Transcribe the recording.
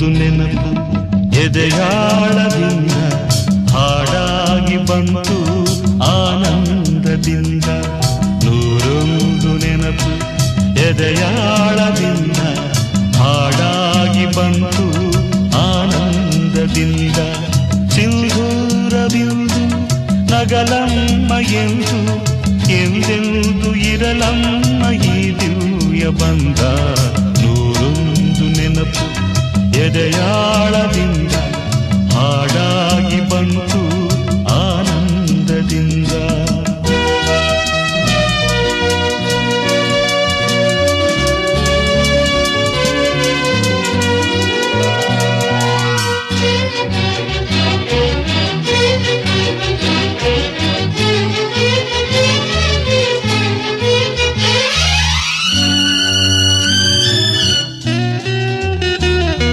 ನೂರೊಂದು ನೆನಪು. ಎದೆಯಾಳದಿಂದ ಹಾಡಾಗಿ ಬಂತು ಆನಂದದಿಂದ. ನೂರೊಂದು ನೆನಪು ಎದೆಯಾಳದಿಂದ ಹಾಡಾಗಿ ಬಂತು ಆನಂದದಿಂದ. ಸಿಂಧೂರವಿಂದು ನಗಲಮ್ಮ ಎಂದು, ಎಂದೆಂದು ಇರಲಮ್ಮ ಈ ದಿವ್ಯ ಬಂದ ನೂರೊಂದು ನೆನಪು ಎದೆಯ